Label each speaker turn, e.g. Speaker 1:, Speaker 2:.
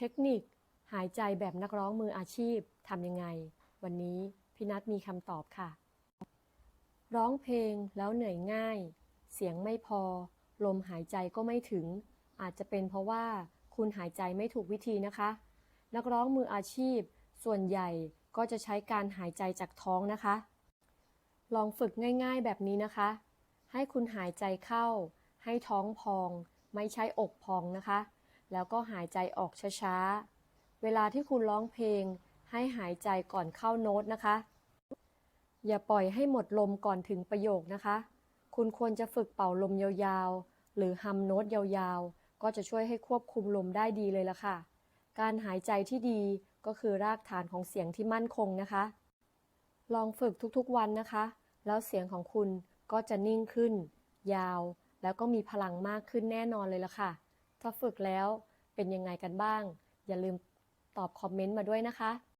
Speaker 1: เทคนิค หายใจแบบนักร้องมืออาชีพทำยังไง วันนี้พี่นัทมีคำตอบค่ะ ร้องเพลงแล้วเหนื่อยง่าย เสียงไม่พอ ลมหายใจก็ไม่ถึง อาจจะเป็นเพราะว่าคุณหายใจไม่ถูกวิธีนะคะ นักร้องมืออาชีพ ส่วนใหญ่ก็จะใช้การหายใจจากท้องนะคะ ลองฝึกง่าย ๆ แบบนี้นะคะ ให้คุณหายใจเข้า ให้ท้องพอง ไม่ใช่อกพองนะคะ แล้วก็หายใจออกช้าๆ เวลาที่คุณร้องเพลง ให้หายใจก่อนเข้าโน้ตนะคะ อย่าปล่อยให้หมดลมก่อนถึงประโยคนะคะ คุณควรจะฝึกเป่าลมยาวๆ หรือฮัมโน้ตยาวๆ ก็จะช่วยให้ควบคุมลมได้ดีเลยล่ะค่ะ การหายใจที่ดีก็คือรากฐานของเสียงที่มั่นคงนะคะ ลองฝึกทุกๆวันนะคะ แล้วเสียงของคุณก็จะนิ่งขึ้น ยาว แล้วก็มีพลังมากขึ้นแน่นอนเลยล่ะค่ะ ถ้าฝึกแล้วเป็นยังไงกันบ้าง อย่าลืมตอบคอมเมนต์มาด้วยนะคะ